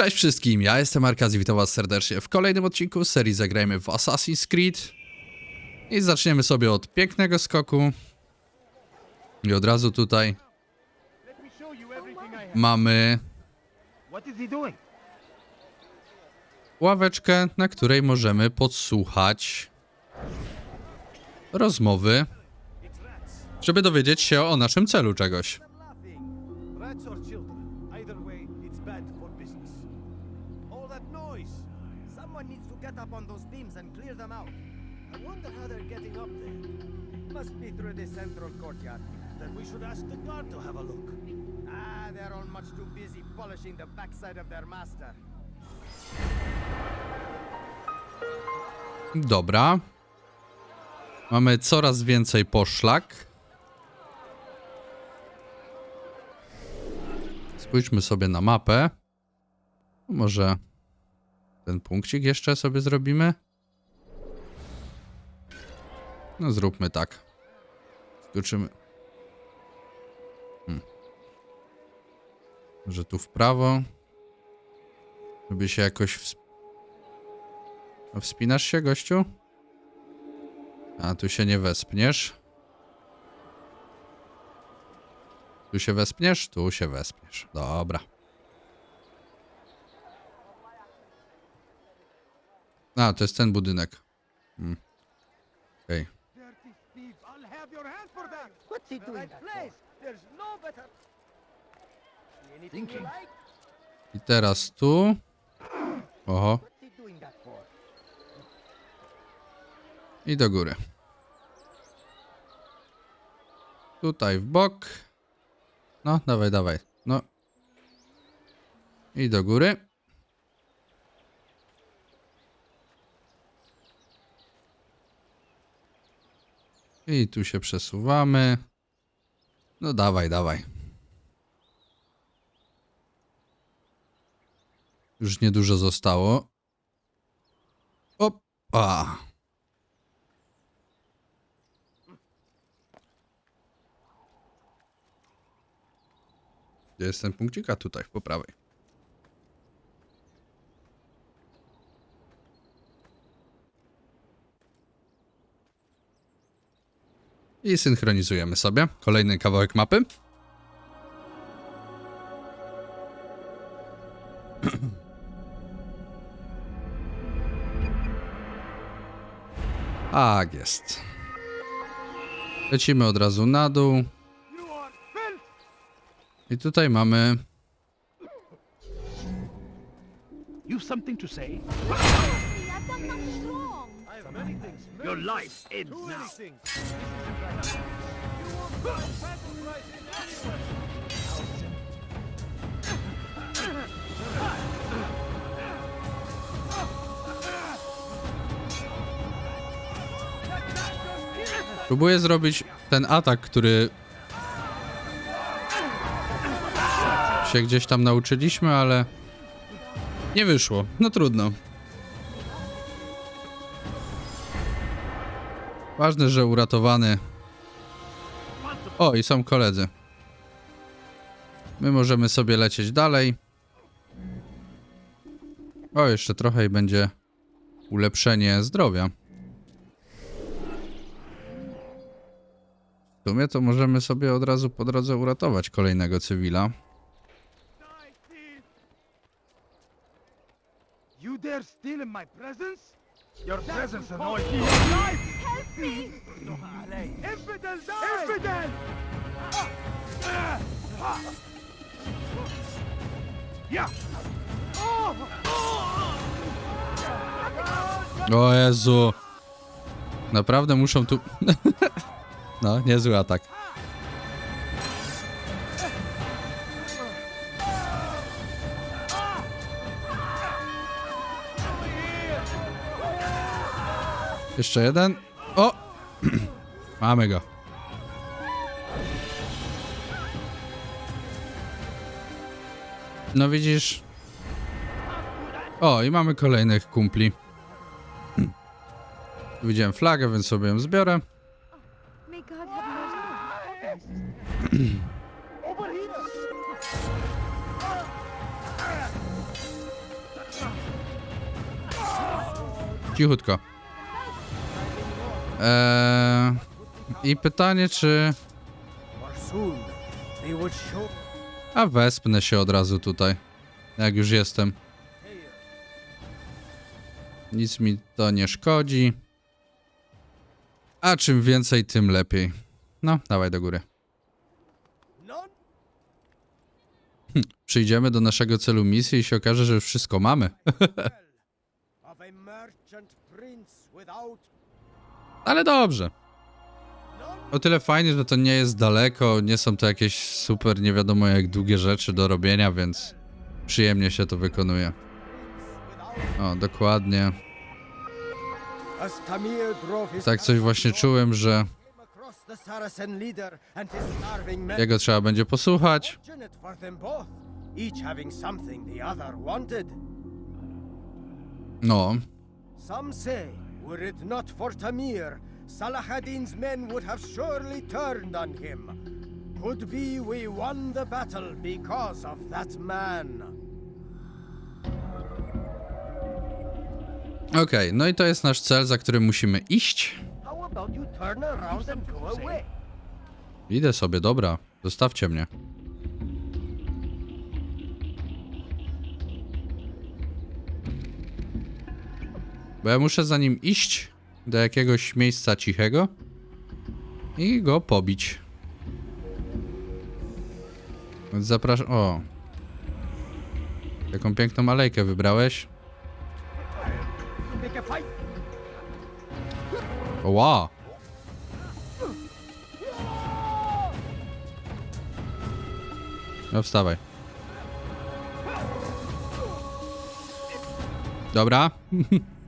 Cześć wszystkim, ja jestem Arkaz i witam was serdecznie w kolejnym odcinku serii Zagrajmy w Assassin's Creed. I zaczniemy sobie od pięknego skoku. I od razu tutaj mamy ławeczkę, na której możemy podsłuchać rozmowy, żeby dowiedzieć się o naszym celu czegoś. The central courtyard. Then we should ask the guard to have a look. Ah, they're all much too busy polishing the backside of their master. Dobra. Mamy coraz więcej poszlak. Spójrzmy sobie na mapę. Może ten punkcik jeszcze sobie zrobimy? No zróbmy tak. Skoczymy. Hmm. Może tu w prawo. Żeby się jakoś a Wspinasz się, gościu? A tu się nie wespniesz. Tu się wespniesz? Tu się wespniesz. Dobra. A, to jest ten budynek. Hmm. Okej. Dirty thief. I'll have your hand for doing that place. There's no better. for? Anything you like? I teraz tu. Oho. What's he doing that for? I do góry. Tutaj w bok. No, dawaj, dawaj. No. I do góry. I tu się przesuwamy. No dawaj, dawaj. Już niedużo zostało. Opa. Gdzie jest ten punkcik? A tutaj, po prawej. I synchronizujemy sobie. Kolejny kawałek mapy. Tak jest. Lecimy od razu na dół. You. I tutaj mamy You've something to say? Your life ends now. Próbuję zrobić ten atak, który się gdzieś tam nauczyliśmy, ale nie wyszło. No trudno. Ważne, że uratowany. O, i są koledzy. My możemy sobie lecieć dalej. O, jeszcze trochę i będzie ulepszenie zdrowia. W sumie to możemy sobie od razu po drodze uratować kolejnego cywila. You dare steal in my presence? Your presence annoys me. Help me! No, Infidel, die! Infidel! Yeah! O Jezu. Naprawdę muszą tu... no, niezły atak. Jeszcze jeden. O! Mamy go. No widzisz. O, i mamy kolejnych kumpli. Widziałem flagę, więc sobie ją zbiorę. Cichutko. Eee, I pytanie, czy... A wespnę się od razu tutaj. Jak już jestem. Nic mi to nie szkodzi. A czym więcej, tym lepiej. No, dawaj do góry. none Przyjdziemy do naszego celu misji i się okaże, że wszystko mamy. Ale dobrze. O tyle fajnie, że to nie jest daleko, nie są to jakieś super nie wiadomo jak długie rzeczy do robienia, więc przyjemnie się to wykonuje. O, dokładnie. Tak coś właśnie czułem, że jego trzeba będzie posłuchać. No, were it not for Tamir, Salahadin's men would have surely turned on him. Could be we won the battle because of that man. okej, no i to jest nasz cel, za którym musimy iść. Idę sobie, dobra, zostawcie mnie. Bo ja muszę za nim iść do jakiegoś miejsca cichego i go pobić. Więc zapraszam. O. Jaką piękną alejkę wybrałeś. Make a fight. O, wow. No wstawaj. Dobra.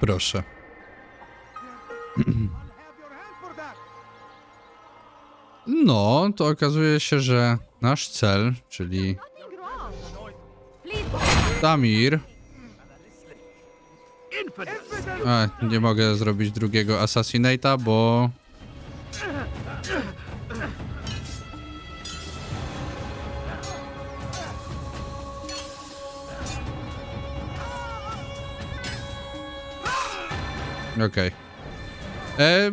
Proszę. No, to okazuje się, że nasz cel, czyli Tamir. A, nie mogę zrobić drugiego Assassinate'a, bo... Okej. E,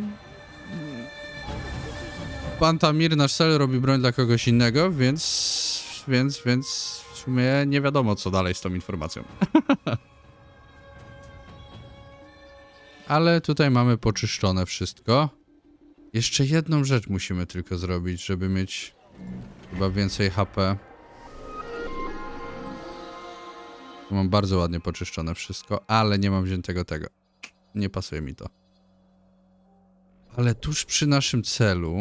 Pan Tamir, nasz cel, robi broń dla kogoś innego, więc... Więc, więc... W sumie nie wiadomo, co dalej z tą informacją. Ale tutaj mamy poczyszczone wszystko. Jeszcze jedną rzecz musimy tylko zrobić, żeby mieć chyba więcej HP. Mam bardzo ładnie poczyszczone wszystko, ale nie mam wziętego tego. Nie pasuje mi to. Ale tuż przy naszym celu...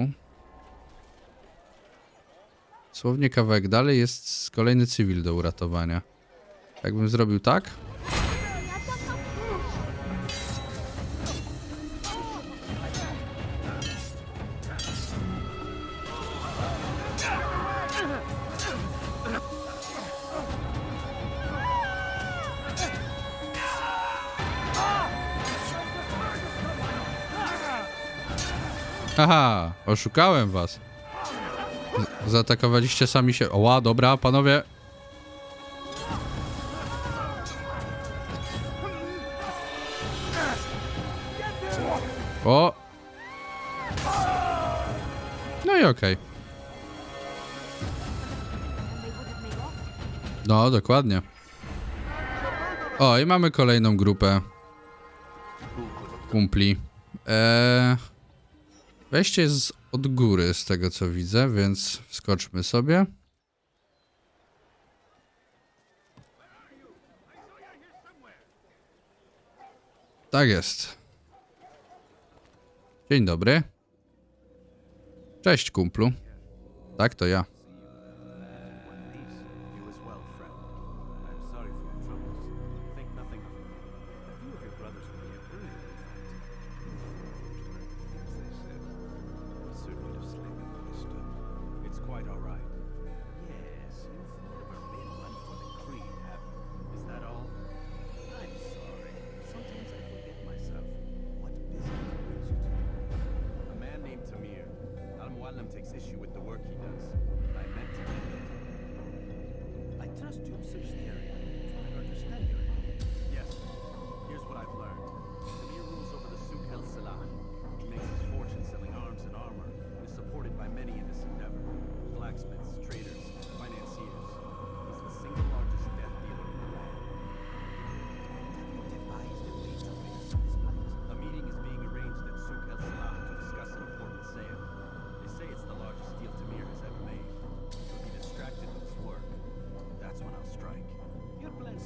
Słownie kawałek dalej jest kolejny cywil do uratowania. Jakbym zrobił tak, Haha, oszukałem was. Z zaatakowaliście sami się. Oła, dobra, panowie. O! No i okej. No, dokładnie. O, i mamy kolejną grupę kumpli. Eee, Wejście jest od góry, z tego co widzę, więc wskoczmy sobie. Tak jest. Dzień dobry. Cześć, kumplu. Tak, to ja.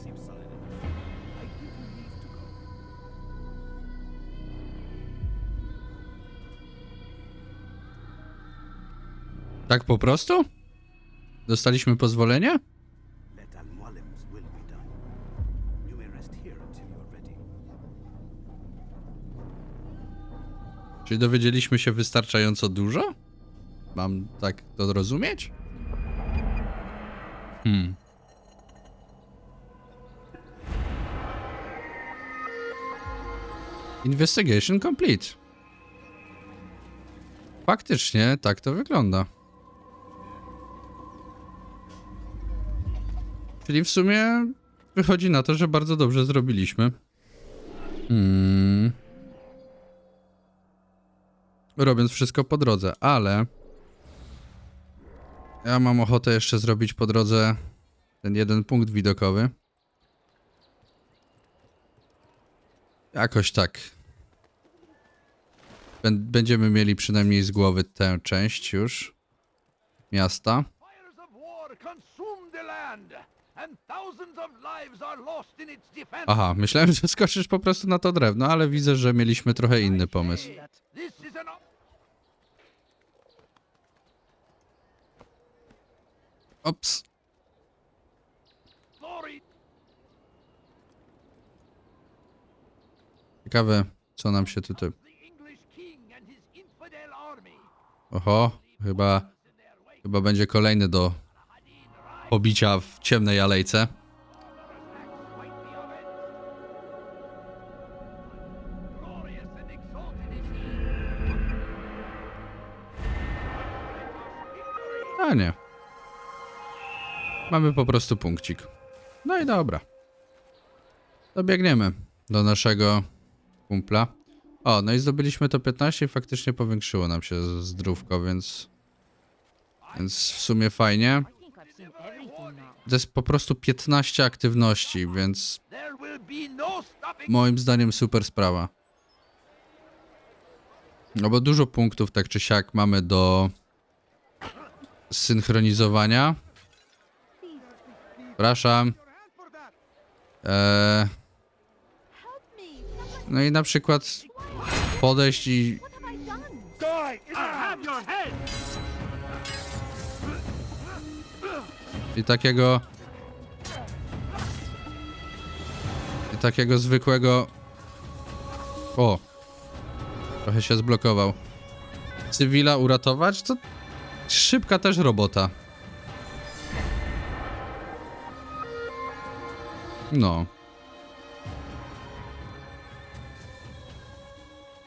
I give you leave to go. Tak po prostu? Dostaliśmy pozwolenie? Let Al-Mualim's will be done. You may rest here until you're ready. Czy dowiedzieliśmy się wystarczająco dużo? Mam tak to rozumieć? Hmm. Investigation complete. Faktycznie tak to wygląda. Czyli w sumie wychodzi na to, że bardzo dobrze zrobiliśmy. Hmm robiąc wszystko po drodze, ale ja mam ochotę jeszcze zrobić po drodze ten jeden punkt widokowy. Jakoś tak. Bę- Będziemy mieli przynajmniej z głowy tę część już miasta. Aha, myślałem, że skoczysz po prostu na to drewno, ale widzę, że mieliśmy trochę inny pomysł. Ops. Ciekawe, co nam się tutaj... The English king and his infidel army. Oho, chyba, chyba będzie kolejny do pobicia w ciemnej alejce. A nie. Mamy po prostu punkcik. No i dobra. Dobiegniemy do naszego kumpla. O, no i zdobyliśmy to 15 i faktycznie powiększyło nam się zdrówko, więc... Więc w sumie fajnie. To jest po prostu 15 aktywności, więc moim zdaniem super sprawa. No bo dużo punktów tak czy siak mamy do synchronizowania. Przepraszam. Eee, no i na przykład podejść i. I takiego. I takiego zwykłego. O! Trochę się zblokował. Cywila uratować? To szybka też robota. No.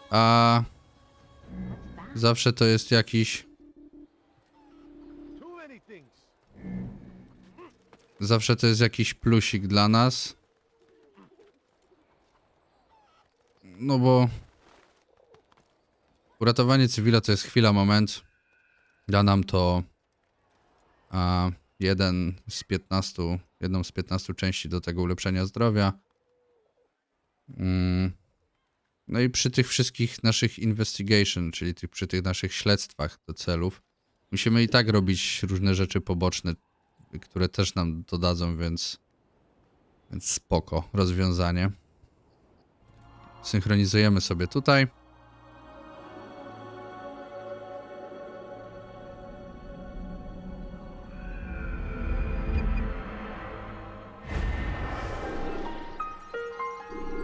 A zawsze to jest jakiś. Zawsze to jest jakiś plusik dla nas. No bo uratowanie cywila to jest chwila, moment. Da nam to a, jeden z 15, jedną z 15 części do tego ulepszenia zdrowia. Mm, No i przy tych wszystkich naszych investigation, czyli tych, przy tych naszych śledztwach do celów, musimy i tak robić różne rzeczy poboczne, które też nam to dadzą, więc, więc spoko rozwiązanie. Synchronizujemy sobie tutaj.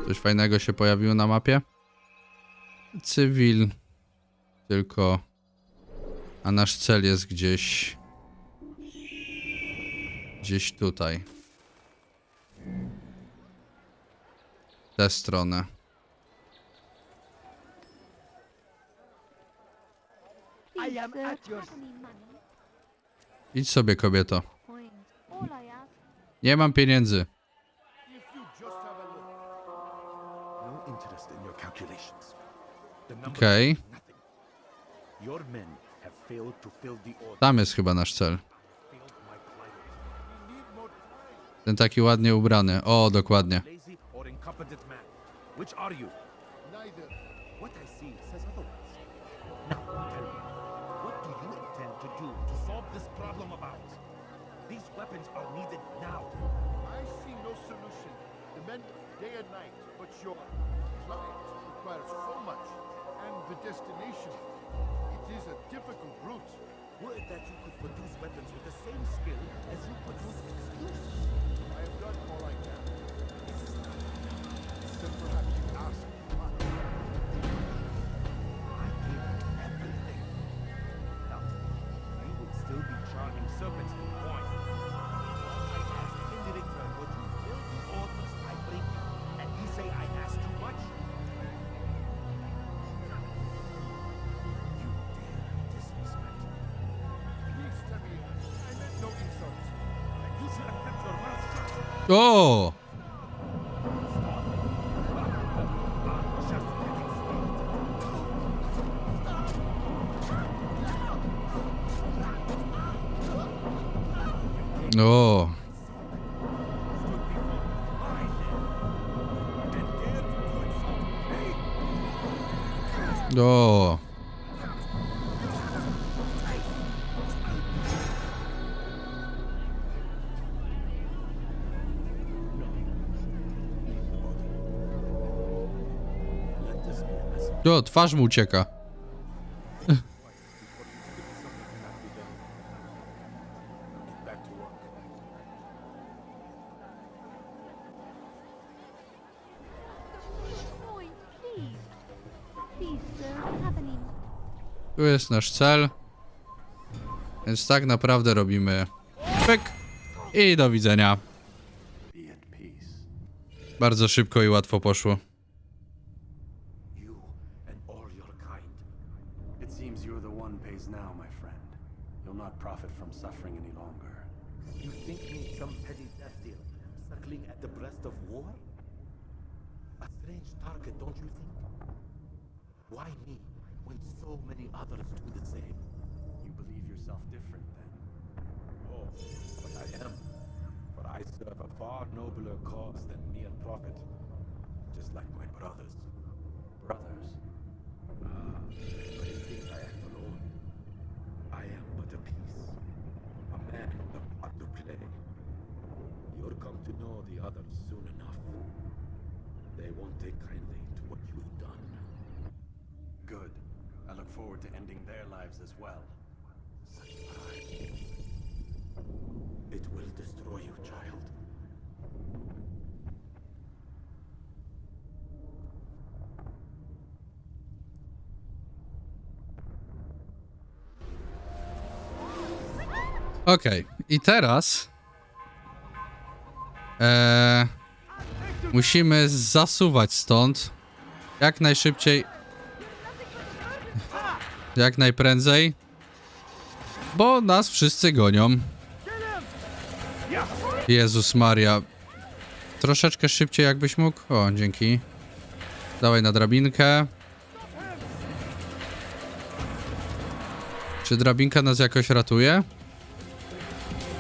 Coś fajnego się pojawiło na mapie? Cywil. Tylko. A nasz cel jest gdzieś. Gdzieś tutaj. Tę stronę. Idź sobie, kobieto. Nie mam pieniędzy. The order. Tam jest chyba nasz cel. Ten taki ładnie ubrany. O, dokładnie. No men day night, but your client requires so much, and the destination. It is a difficult route. Would that you could produce weapons with the same skill as you produce explosives. I have done all I can. Then perhaps you Oh. O, twarz mu ucieka. Tu jest nasz cel. Więc tak naprawdę robimy pyk i do widzenia. Bardzo szybko i łatwo poszło. Any longer. You think me some petty death deal, suckling at the breast of war? A strange target, don't you think? Why me, when so many others do the same? You believe yourself different then. Oh, but I am. For I serve a far nobler cause than mere profit. Just like my brothers. Brothers, Ah, lives as well. It will destroy you, child. Okej, i teraz e, musimy zasuwać stąd jak najszybciej, jak najprędzej, bo nas wszyscy gonią. Jezus Maria. Troszeczkę szybciej jakbyś mógł. O, dzięki. Dawaj na drabinkę. Czy drabinka nas jakoś ratuje?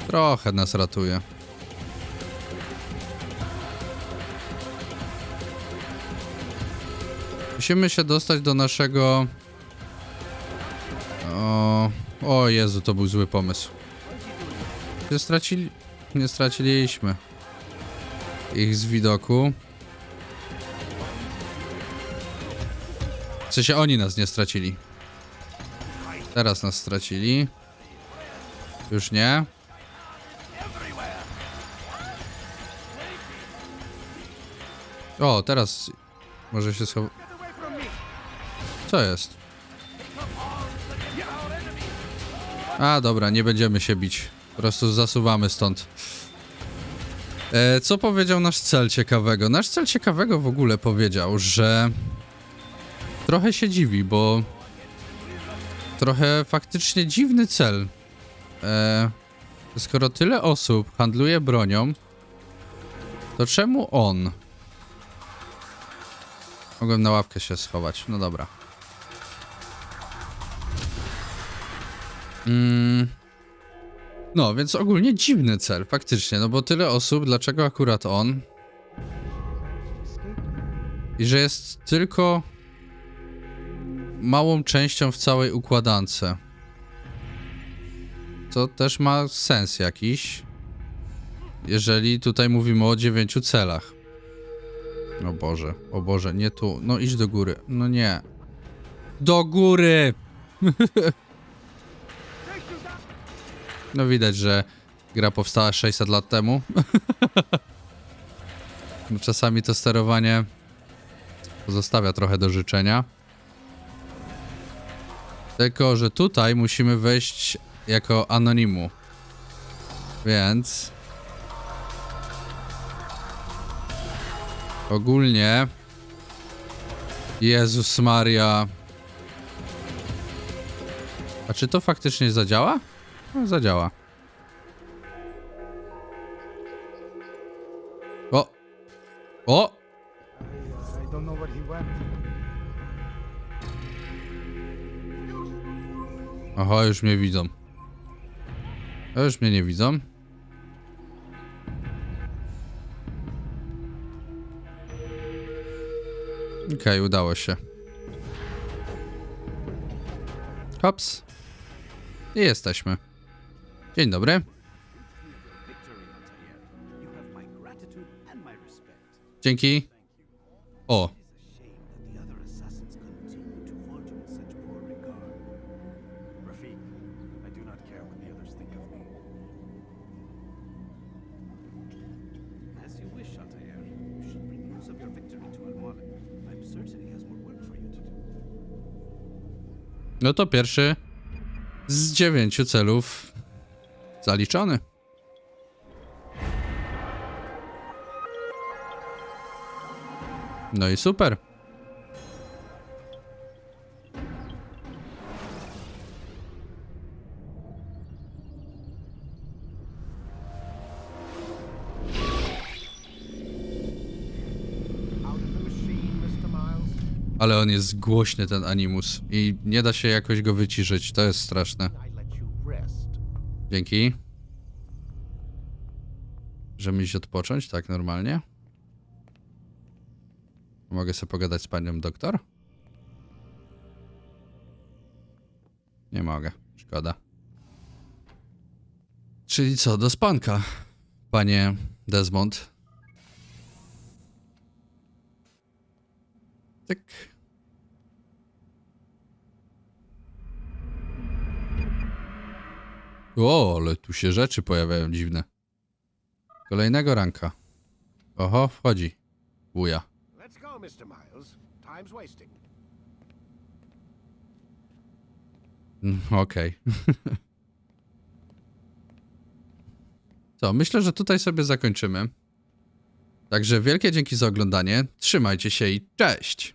Trochę nas ratuje. Musimy się dostać do naszego... O, o Jezu, to był zły pomysł. Nie stracili... Nie straciliśmy ich z widoku. W sensie oni nas nie stracili. Teraz nas stracili. Już nie. O, teraz może się schowa... Co jest? A, dobra, nie będziemy się bić. Po prostu zasuwamy stąd. E, co powiedział nasz cel ciekawego? Nasz cel ciekawego w ogóle powiedział, że trochę się dziwi, bo trochę faktycznie dziwny cel. E, skoro tyle osób handluje bronią, to czemu on? Mogłem na ławkę się schować. No dobra. Mm. No, więc ogólnie dziwny cel, faktycznie, no bo tyle osób, dlaczego akurat on? I że jest tylko małą częścią w całej układance. To też ma sens jakiś, jeżeli tutaj mówimy o dziewięciu celach. O Boże, o Boże, nie tu. No idź do góry. No nie. Do góry! No widać, że gra powstała 600 lat temu. No, Czasami to sterowanie pozostawia trochę do życzenia. Tylko, że tutaj musimy wejść jako anonimu. Więc... Ogólnie... Jezus Maria... A czy to faktycznie zadziała? No, zadziała. O! O! Aha, już mnie widzą. Już mnie nie widzą. Okej, udało się. Hops. I jesteśmy. Dzień dobry. Dzięki. O, no to pierwszy z dziewięciu celów zaliczony. No i super. Ale on jest głośny, ten animus. I nie da się jakoś go wyciszyć. To jest straszne. Dzięki. Możemy iść odpocząć, tak, normalnie. Mogę sobie pogadać z panią doktor? Nie mogę, szkoda. Czyli co, do spanka, panie Desmond. Tak. O, ale tu się rzeczy pojawiają dziwne. Kolejnego ranka. Oho, wchodzi. Buja. Let's go, Mr. Miles. Time's wasting. Mm, Okej. Co, myślę, że tutaj sobie zakończymy. Także wielkie dzięki za oglądanie. Trzymajcie się i cześć!